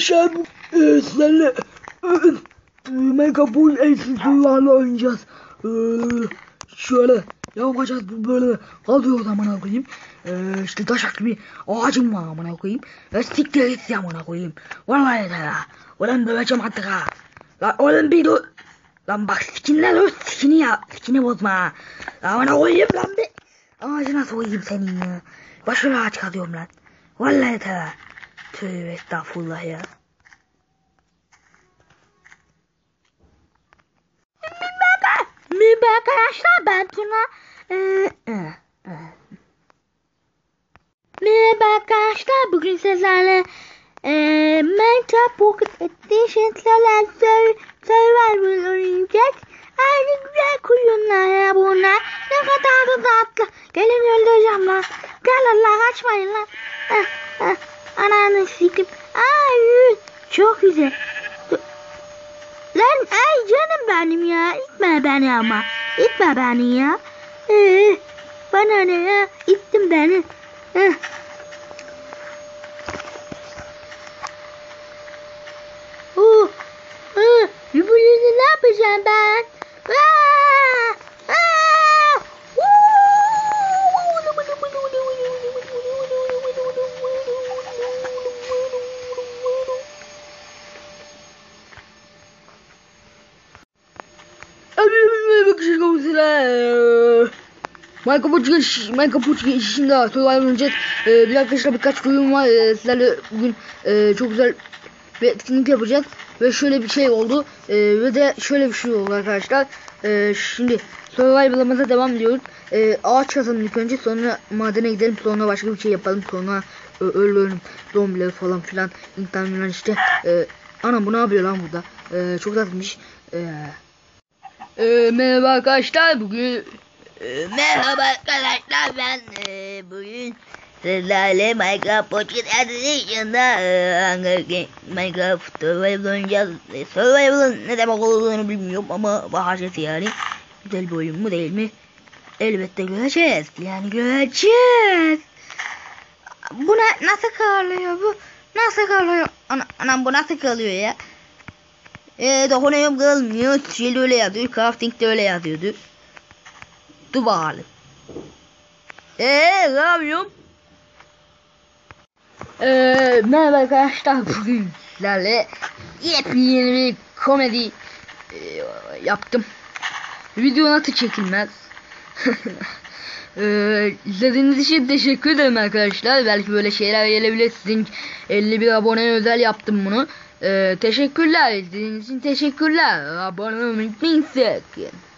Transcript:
arkadaşlar e, sizlerle e, e, Mega Boy Enstitülerle oynayacağız. E, şöyle yapacağız bu böyle kalıyor amına koyayım. E, işte taşak gibi ağacım var amına koyayım. Ve siktir git amına koyayım. Vallahi de ya. Ulan döveceğim artık ha. Lan oğlum bir dur. Lan bak sikinler o sikini ya. Sikini bozma ha. Amına koyayım lan bir. Ağacına soyayım senin ya. Başına ağaç kalıyorum lan. Vallahi de ya. Tövbe estağfurullah ya. Merhaba. Arkadaşlar ben Tuna. Ee, e, e. Merhaba arkadaşlar bugün sizlerle e, Minecraft Pocket Edition'larla Survival oynayacağız. Aynı güzel kuyunlar ya bunlar. Ne kadar da tatlı. Gelin öldüreceğim lan. Gel Allah kaçmayın lan. Ananı sikim. Ay çok güzel. Lan ay canım benim ya. İtme beni ama. İtme beni ya. Ee, bana ne ya? İttin beni. Ah, bu bölümde ne yapacağım ben? Aa, Michael Puçkin, Michael Puçkin işinde Survivor oynayacağız. Ee, bir arkadaşlar birkaç bölüm var. Ee, sizlerle bugün e, çok güzel bir etkinlik yapacağız. Ve şöyle bir şey oldu. Ee, ve de şöyle bir şey oldu arkadaşlar. Ee, şimdi Survival'ımıza devam ediyoruz. Ee, ağaç kazalım ilk önce. Sonra madene gidelim. Sonra başka bir şey yapalım. Sonra e, öldürelim zombileri falan filan. İnternet işte. Ee, anam bu ne yapıyor lan burada? Ee, çok tatlıymış. Ee, ee, merhaba arkadaşlar. Bugün Ee, Merhaba arkadaşlar ben e, bugün sizlerle Minecraft Pocket Edition'da e, hangi Minecraft Survival oynayacağız. E, Survival'ın ne demek olduğunu bilmiyorum ama bahçesi yani. Güzel bir oyun mu değil mi? Elbette göreceğiz. Yani göreceğiz. Bu ne, nasıl kalıyor bu? Nasıl kalıyor? Ana, anam bu nasıl kalıyor ya? E, dokunuyorum kırılmıyor. Şey öyle yazıyor. Crafting de öyle yazıyordu. Dur bakalım. Eee ne yapıyorum? Ee, merhaba arkadaşlar bugün sizlerle yepyeni bir komedi e, yaptım. Video nasıl çekilmez? ee, izlediğiniz için teşekkür ederim arkadaşlar. Belki böyle şeyler gelebilir. Sizin 51 abone özel yaptım bunu. Ee, teşekkürler. İzlediğiniz için teşekkürler. Abone olmayı unutmayın sakın.